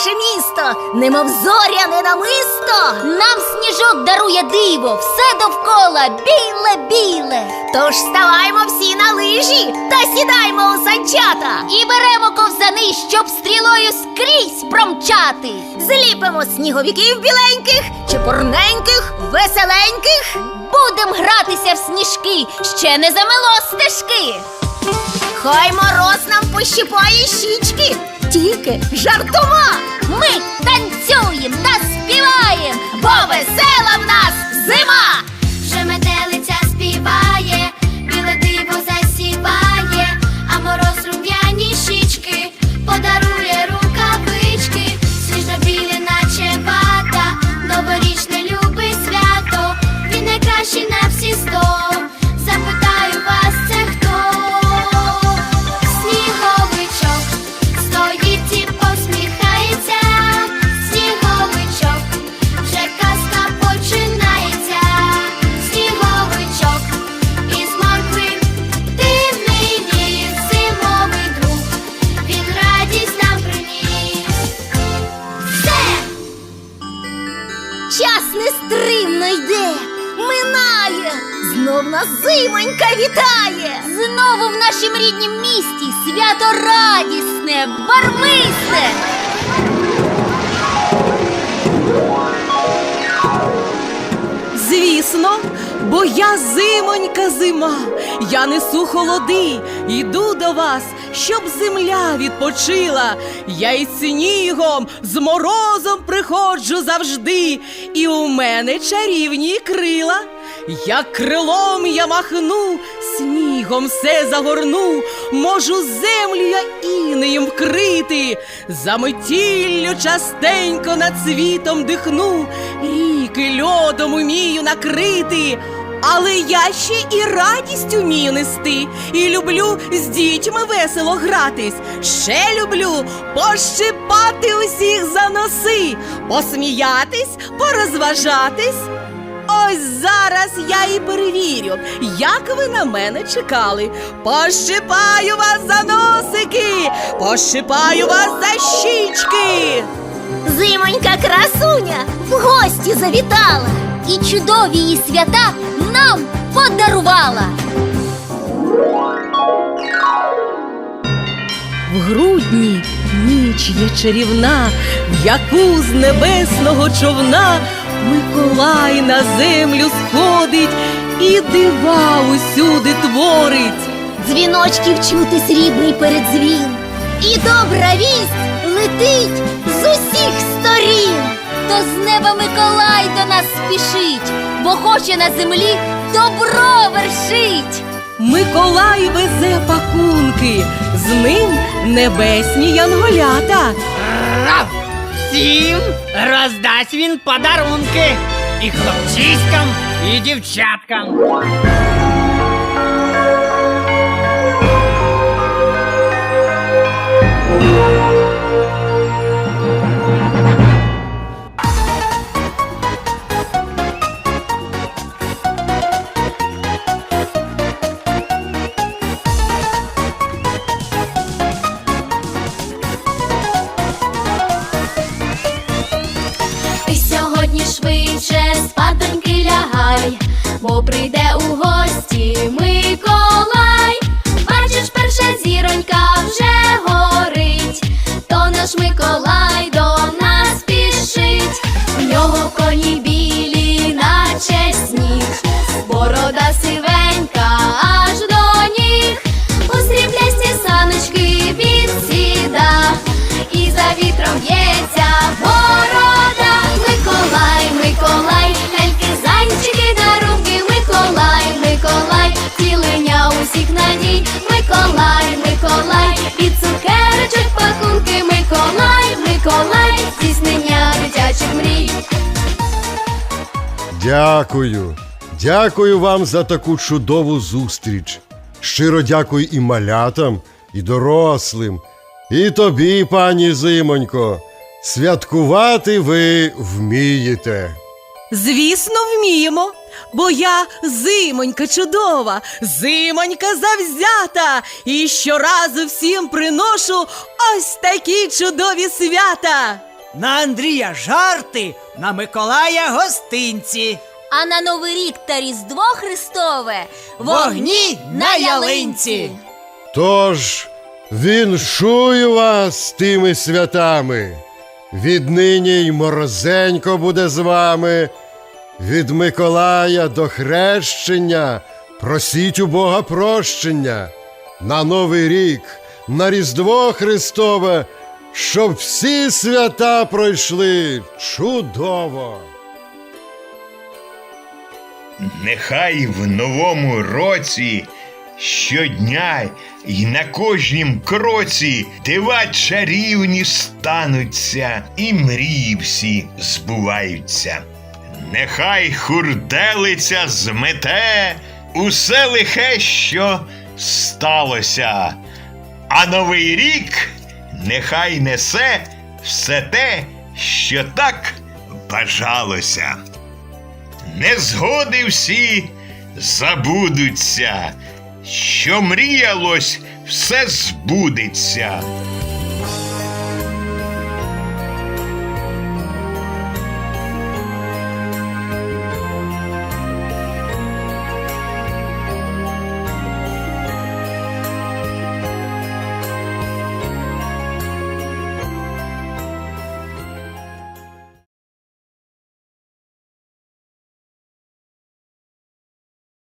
наше місто, немов зоряне намисто. Нам сніжок дарує диво, все довкола біле-біле. Тож ставаймо всі на лижі та сідаймо у санчата. І беремо ковзани, щоб стрілою скрізь промчати. Зліпимо сніговиків біленьких, чепурненьких, веселеньких. Будем гратися в сніжки, ще не замело стежки. Хай мороз нам пощипає щічки, тільки жартома, Ми танцюємо та співаємо. бо весела в нас зима. Вже метелиця співає, минає, знов нас зимонька вітає. Знову в нашім ріднім місті свято радісне, барвисте. Звісно, бо я зимонька зима, я несу холоди, йду до вас, щоб земля відпочила. Я із снігом, з морозом приходжу завжди, і у мене чарівні крила. Як крилом я махну, снігом все загорну, можу землю я інеєм вкрити, за метіллю частенько над світом дихну, ріки льодом умію накрити. Але я ще і радість умію нести, і люблю з дітьми весело гратись. Ще люблю пощипати усіх за носи, посміятись, порозважатись. Ось зараз я і перевірю, як ви на мене чекали. Пощипаю вас за носики, пощипаю вас за щічки. Зимонька красуня в гості завітала. І чудові її свята нам подарувала. В грудні ніч є чарівна, в яку з небесного човна Миколай на землю сходить і дива усюди творить. Дзвіночків чути срібний передзвін. І добра вість летить з усіх сторін. То з неба Миколай до нас спішить, бо хоче на землі добро вершить. Миколай везе пакунки, з ним небесні янголята. Всім роздасть він подарунки і хлопчиськам, і дівчаткам. Ти бо прийде у Дякую. Дякую вам за таку чудову зустріч. Щиро дякую і малятам, і дорослим, і тобі, пані Зимонько. Святкувати ви вмієте. Звісно, вміємо. Бо я зимонька чудова, зимонька завзята, і щоразу всім приношу ось такі чудові свята. На Андрія жарти, на Миколая гостинці. А на Новий рік та Різдво Христове Вогні на ялинці. Тож віншую вас з тими святами. Віднині й морозенько буде з вами. Від Миколая до хрещення просіть у Бога прощення. На Новий рік, на Різдво Христове, щоб всі свята пройшли чудово. Нехай в новому році щодня й на кожнім кроці дива чарівні стануться, і мрії всі збуваються. Нехай хурделиця змете усе лихе, що сталося, а новий рік нехай несе все те, що так бажалося. Незгоди всі забудуться, що мріялось, все збудеться.